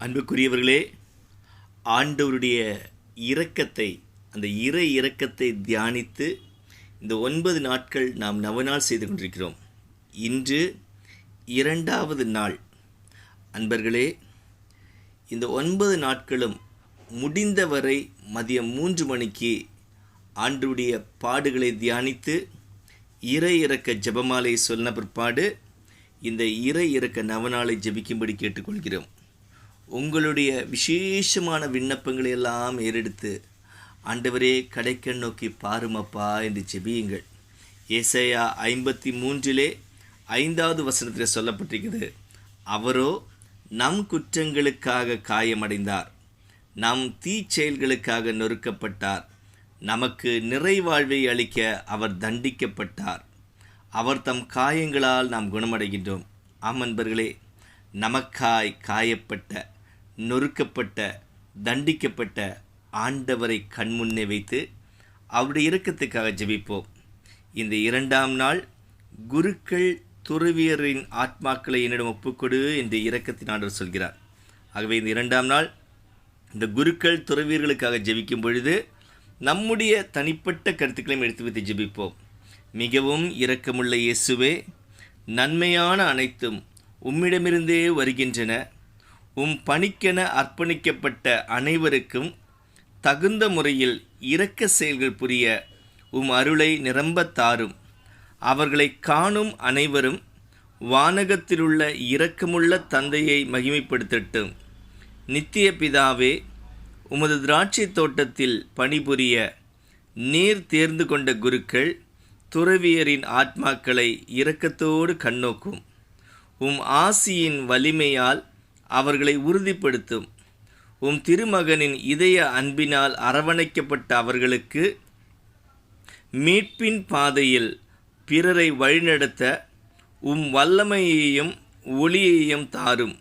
அன்புக்குரியவர்களே ஆண்டவருடைய இரக்கத்தை அந்த இறை இரக்கத்தை தியானித்து இந்த ஒன்பது நாட்கள் நாம் நவநாள் செய்து கொண்டிருக்கிறோம். இன்று இரண்டாவது நாள். அன்பர்களே இந்த ஒன்பது நாட்களும் முடிந்தவரை மதியம் மூன்று மணிக்கு ஆண்டுடைய பாடுகளை தியானித்து இறை இறக்க ஜெபமாலை சொன்ன பிற்பாடு இந்த இறை இறக்க நவநாளை ஜெபிக்கும்படி கேட்டுக்கொள்கிறோம். உங்களுடைய விசேஷமான விண்ணப்பங்களை எல்லாம் ஏறெடுத்து ஆண்டவரே கடைக்கண் நோக்கி பாருமப்பா என்று செபியுங்கள் ஏசையா ஐம்பத்தி மூன்றிலே ஐந்தாவது வசனத்தில் சொல்லப்பட்டிருக்கிறது. அவரோ நம் குற்றங்களுக்காக காயமடைந்தார். நம் தீச்செயல்களுக்காக நொறுக்கப்பட்டார். நமக்கு நிறைவாழ்வை அளிக்க அவர் தண்டிக்கப்பட்டார். அவர் தம் காயங்களால் நாம் குணமடைகின்றோம். ஆமன்பர்களே நமக்காய் காயப்பட்ட நொறுக்கப்பட்ட தண்டிக்கப்பட்ட ஆண்டவரை கண்முன்னே வைத்து அவருடைய இறக்கத்துக்காக ஜெபிப்போம். இந்த இரண்டாம் நாள் குருக்கள் துறவியரின் ஆத்மாக்களை என்னிடம் ஒப்புக்கொடு என்று இரக்கத்தின் ஆண்டவர் சொல்கிறார். ஆகவே இந்த இரண்டாம் நாள் இந்த குருக்கள் துறவியர்களுக்காக ஜெபிக்கும் பொழுது நம்முடைய தனிப்பட்ட கருத்துக்களையும் எடுத்து வைத்து ஜெபிப்போம். மிகவும் இரக்கமுள்ள இயேசுவே நன்மையான அனைத்தும் உம்மிடமிருந்தே வருகின்றன. உம் பணிக்கென அர்ப்பணிக்கப்பட்ட அனைவருக்கும் தகுந்த முறையில் இரக்க செயல்கள் புரிய உம் அருளை நிரம்பத் தாரும். அவர்களை காணும் அனைவரும் வானகத்திலுள்ள இரக்கமுள்ள தந்தையை மகிமைப்படுத்தட்டும். நித்திய பிதாவே உமது திராட்சை தோட்டத்தில் பணிபுரிய நீர் தேர்ந்து கொண்ட குருக்கள் துறவியரின் ஆத்மாக்களை இரக்கத்தோடு கண்ணோக்கும். உம் ஆசியின் வலிமையால் அவர்களை உறுதிப்படுத்தும். உம் திருமகனின் இதய அன்பினால் அரவணைக்கப்பட்ட அவர்களுக்கு மீட்பின் பாதையில் பிறரை வழிநடத்த உம் வல்லமையையும் ஒளியையும் தாரும்.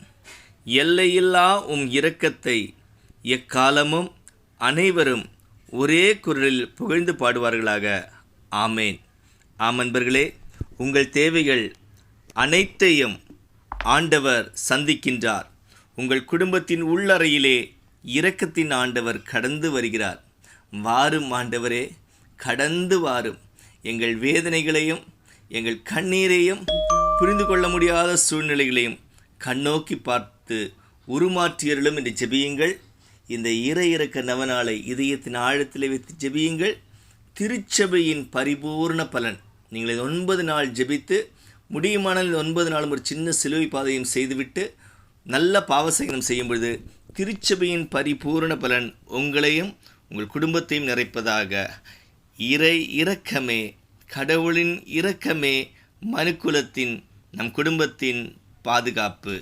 எல்லையில்லா உம் இரக்கத்தை எக்காலமும் அனைவரும் ஒரே குரலில் புகழ்ந்து பாடுவார்களாக. ஆமேன். ஆமன்பர்களே உங்கள் தேவைகள் அனைத்தையும் ஆண்டவர் சந்திக்கின்றார். உங்கள் குடும்பத்தின் உள்ளறையிலே இரக்கத்தின் ஆண்டவர் கடந்து வருகிறார். வாரும் ஆண்டவரே கடந்து வாரும். எங்கள் வேதனைகளையும் எங்கள் கண்ணீரையும் புரிந்து கொள்ள முடியாத சூழ்நிலைகளையும் கண்ணோக்கி பார்த்து உருமாற்றியர்களும் என்று ஜெபியுங்கள். இந்த இற இறக்க நவநாளை இதயத்தின் ஆழத்தில் வைத்து ஜெபியுங்கள். திருச்சபையின் பரிபூர்ண பலன். நீங்கள் ஒன்பது நாள் ஜெபித்து முடியுமானால் ஒன்பது நாளும் ஒரு சின்ன சிலுவை பாதையும் செய்துவிட்டு நல்ல பாவசகனம் செய்யும் பொழுது திருச்சபையின் பரிபூர்ண பலன் உங்களையும் உங்கள் குடும்பத்தையும் நிறைப்பதாக. இறை இரக்கமே கடவுளின் இரக்கமே மனுக்குலத்தின் நம் குடும்பத்தின் பாதுகாப்பு.